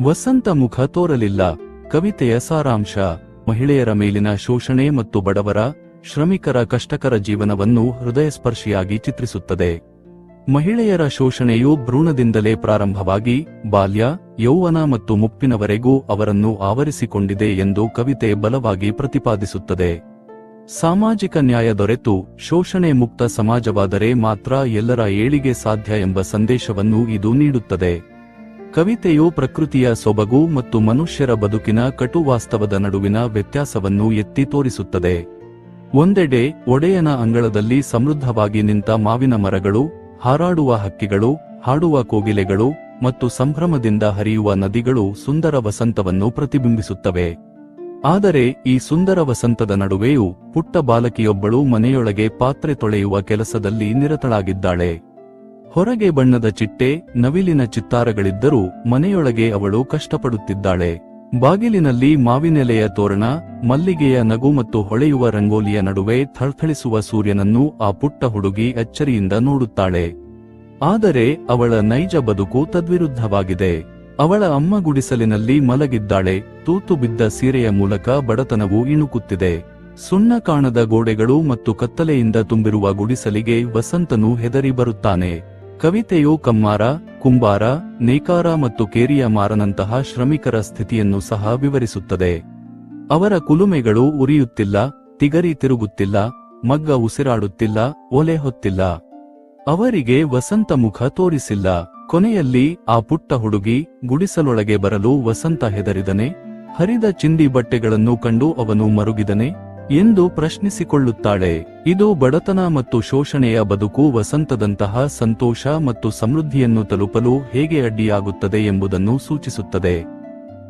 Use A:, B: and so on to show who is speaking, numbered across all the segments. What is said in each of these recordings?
A: ವಸಂತ ಮುಖ ತೋರಲಿಲ್ಲ. ಕವಿತೆಯ ಸಾರಾಂಶ, ಮಹಿಳೆಯರ ಮೇಲಿನ ಶೋಷಣೆ ಮತ್ತು ಬಡವರ, ಶ್ರಮಿಕರ ಕಷ್ಟಕರ ಜೀವನವನ್ನು ಹೃದಯಸ್ಪರ್ಶಿಯಾಗಿ ಚಿತ್ರಿಸುತ್ತದೆ. ಮಹಿಳೆಯರ ಶೋಷಣೆಯು ಭ್ರೂಣದಿಂದಲೇ ಪ್ರಾರಂಭವಾಗಿ, ಬಾಲ್ಯ, ಯೌವನ ಮತ್ತು ಮುಪ್ಪಿನವರೆಗೂ ಅವರನ್ನು ಆವರಿಸಿಕೊಂಡಿದೆ ಎಂದು ಕವಿತೆ ಬಲವಾಗಿ ಪ್ರತಿಪಾದಿಸುತ್ತದೆ. ಸಾಮಾಜಿಕ ನ್ಯಾಯ ದೊರೆತು, ಶೋಷಣೆ ಮುಕ್ತ ಸಮಾಜವಾದರೆ ಮಾತ್ರ ಎಲ್ಲರ ಏಳಿಗೆ ಸಾಧ್ಯ ಎಂಬ ಸಂದೇಶವನ್ನು ಇದು ನೀಡುತ್ತದೆ. ಕವಿತೆಯು ಪ್ರಕೃತಿಯ ಸೊಬಗು ಮತ್ತು ಮನುಷ್ಯರ ಬದುಕಿನ ಕಟುವಾಸ್ತವದ ನಡುವಿನ ವ್ಯತ್ಯಾಸವನ್ನು ಎತ್ತಿ ತೋರಿಸುತ್ತದೆ. ಒಂದೆಡೆ ಒಡೆಯನ ಅಂಗಳದಲ್ಲಿ ಸಮೃದ್ಧವಾಗಿ ನಿಂತ ಮಾವಿನ ಮರಗಳು, ಹಾರಾಡುವ ಹಕ್ಕಿಗಳು, ಹಾಡುವ ಕೋಗಿಲೆಗಳು ಮತ್ತು ಸಂಭ್ರಮದಿಂದ ಹರಿಯುವ ನದಿಗಳು ಸುಂದರ ವಸಂತವನ್ನು ಪ್ರತಿಬಿಂಬಿಸುತ್ತವೆ. ಆದರೆ ಈ ಸುಂದರ ವಸಂತದ ನಡುವೆಯೂ ಪುಟ್ಟ ಬಾಲಕಿಯೊಬ್ಬಳು ಮನೆಯೊಳಗೆ ಪಾತ್ರೆ ತೊಳೆಯುವ ಕೆಲಸದಲ್ಲಿ ನಿರತಳಾಗಿದ್ದಾಳೆ. ಹೊರಗೆ ಬಣ್ಣದ ಚಿಟ್ಟೆ, ನವಿಲಿನ ಚಿತ್ತಾರಗಳಿದ್ದರೂ ಮನೆಯೊಳಗೆ ಅವಳು ಕಷ್ಟಪಡುತ್ತಿದ್ದಾಳೆ. ಬಾಗಿಲಿನಲ್ಲಿ ಮಾವಿನೆಲೆಯ ತೋರಣ, ಮಲ್ಲಿಗೆಯ ನಗು ಮತ್ತು ಹೊಳೆಯುವ ರಂಗೋಲಿಯ ನಡುವೆ ಥಳಥಳಿಸುವ ಸೂರ್ಯನನ್ನು ಆ ಪುಟ್ಟ ಹುಡುಗಿ ಅಚ್ಚರಿಯಿಂದ ನೋಡುತ್ತಾಳೆ. ಆದರೆ ಅವಳ ನೈಜ ಬದುಕು ತದ್ವಿರುದ್ಧವಾಗಿದೆ. ಅವಳ ಅಮ್ಮ ಗುಡಿಸಲಿನಲ್ಲಿ ಮಲಗಿದ್ದಾಳೆ, ತೂತು ಬಿದ್ದ ಸೀರೆಯ ಮೂಲಕ ಬಡತನವು ಇಣುಕುತ್ತಿದೆ. ಸುಣ್ಣ ಕಾಣದ ಗೋಡೆಗಳು ಮತ್ತು ಕತ್ತಲೆಯಿಂದ ತುಂಬಿರುವ ಗುಡಿಸಲಿಗೆ ವಸಂತನು ಹೆದರಿ ಬರುತ್ತಾನೆ. ಕವಿತೆಯು ಕಮ್ಮಾರ, ಕುಂಬಾರ, ನೇಕಾರ ಮತ್ತು ಕೇರಿಯ ಮಾರನಂತಹ ಶ್ರಮಿಕರ ಸ್ಥಿತಿಯನ್ನು ಸಹ ವಿವರಿಸುತ್ತದೆ. ಅವರ ಕುಲುಮೆಗಳು ಉರಿಯುತ್ತಿಲ್ಲ, ತಿಗರಿ ತಿರುಗುತ್ತಿಲ್ಲ, ಮಗ್ಗ ಉಸಿರಾಡುತ್ತಿಲ್ಲ, ಒಲೆ ಹೊತ್ತಿಲ್ಲ. ಅವರಿಗೆ ವಸಂತ ಮುಖ ತೋರಿಸಿಲ್ಲ. ಕೊನೆಯಲ್ಲಿ ಆ ಪುಟ್ಟ ಹುಡುಗಿ ಗುಡಿಸಲೊಳಗೆ ಬರಲು ವಸಂತ ಹೆದರಿದನೆ, ಹರಿದ ಚಿಂದಿ ಬಟ್ಟೆಗಳನ್ನು ಕಂಡು ಅವನು ಮರುಗಿದನೆ ಎಂದು ಪ್ರಶ್ನಿಸಿಕೊಳ್ಳುತ್ತಾಳೆ. ಇದು ಬಡತನ ಮತ್ತು ಶೋಷಣೆಯ ಬದುಕು ವಸಂತದಂತಹ ಸಂತೋಷ ಮತ್ತು ಸಮೃದ್ಧಿಯನ್ನು ತಲುಪಲು ಹೇಗೆ ಅಡ್ಡಿಯಾಗುತ್ತದೆ ಎಂಬುದನ್ನು ಸೂಚಿಸುತ್ತದೆ.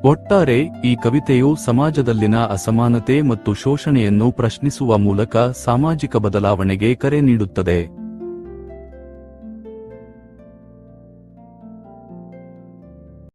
A: ಒಟ್ಟಾರೆ, ಈ ಕವಿತೆಯು ಸಮಾಜದಲ್ಲಿನ ಅಸಮಾನತೆ ಮತ್ತು ಶೋಷಣೆಯನ್ನು ಪ್ರಶ್ನಿಸುವ ಮೂಲಕ ಸಾಮಾಜಿಕ ಬದಲಾವಣೆಗೆ ಕರೆ ನೀಡುತ್ತದೆ.